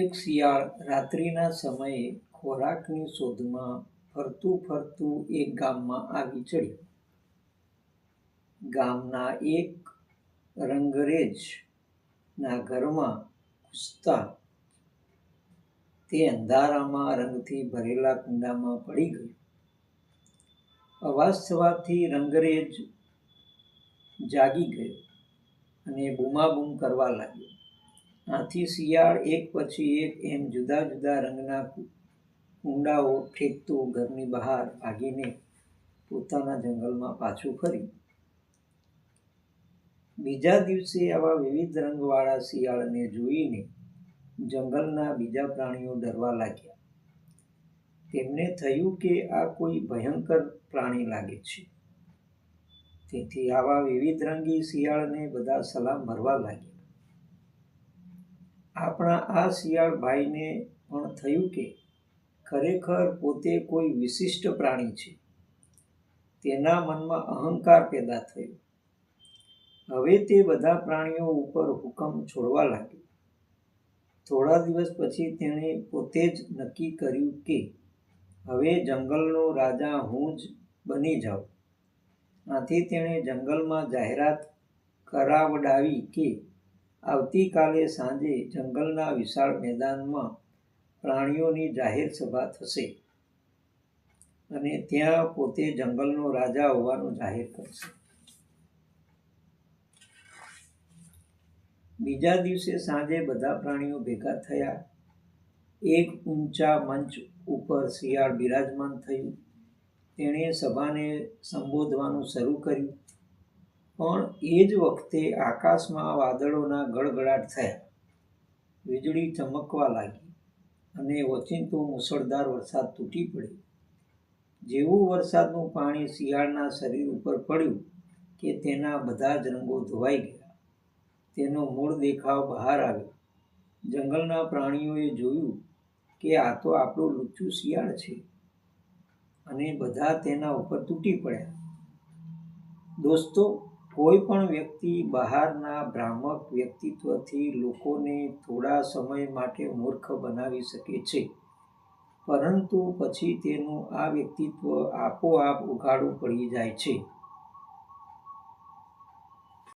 એક શિયાળ રાત્રિના સમયે ખોરાકની શોધમાં ફરતું ફરતું એક ગામમાં આવી ચડ્યું. ગામના એક રંગરેજના ઘરમાં ઘૂસતા તે અંધારામાં રંગથી ભરેલા કુંડામાં પડી ગયું. અવાજ થવાથી રંગરેજ જાગી ગયો અને બૂમાબૂમ કરવા લાગ્યો. આથી શિયાળ, એક પછી એક એમ જુદા જુદા રંગના કુંડાઓ ઠેકતો ઘરની બહાર ભાગીને પોતાના જંગલમાં પાછું ફર્યું. બીજા દિવસે આવા વિવિધ રંગવાળા શિયાળને જોઈને જંગલના બીજા પ્રાણીઓ ડરવા લાગ્યા. તેમને થયું કે આ કોઈ ભયંકર પ્રાણી લાગે છે. તેથી આવા વિવિધ રંગી શિયાળને બધા સલામ ભરવા લાગ્યા. આપણા આ શિયાળ ભાઈને પણ થયું કે ખરેખર પોતે કોઈ વિશિષ્ટ પ્રાણી છે. તેના મનમાં અહંકાર પેદા થયો. હવે તે બધા પ્રાણીઓ ઉપર હુકમ છોડવા લાગ્યો. થોડા દિવસ પછી તેણે પોતે જ નક્કી કર્યું કે હવે જંગલનો રાજા હું જ બની જાઉં. આથી તેણે જંગલમાં જાહેરાત કરાવડાવી કે આવતીકાલે સાંજે જંગલના વિશાળ મેદાનમાં પ્રાણીઓની જાહેર સભા થશે અને ત્યાં પોતે જંગલનો રાજા હોવાનું જાહેર કરશે. બીજા દિવસે સાંજે બધા પ્રાણીઓ ભેગા થયા. એક ઊંચા મંચ ઉપર શિયાળ બિરાજમાન થયું. તેણે સભાને સંબોધવાનું શરૂ કર્યું. પણ એ જ વખતે આકાશમાં વાદળોના ગળગડાટ થયા. વીજળી ચમકવા લાગી અને ઓચિંતો મુશળધાર વરસાદ તૂટી પડ્યો. જેવું વરસાદનું પાણી શિયાળના શરીર ઉપર પડ્યું કે તેના બધા જ રંગો ધોવાઈ ગયા. તેનો મૂળ દેખાવ બહાર આવ્યો. જંગલના પ્રાણીઓએ જોયું કે આ તો આપણું લુચ્ચું શિયાળ છે અને બધા તેના ઉપર તૂટી પડ્યા. દોસ્તો, કોઈ પણ વ્યક્તિ બહારના ભ્રામક વ્યક્તિત્વથી લોકોને થોડા સમય માટે મૂર્ખ બનાવી શકે છે. પરંતુ પછી તેનું આ વ્યક્તિત્વ આપોઆપ ઉઘાડું પડી જાય છે.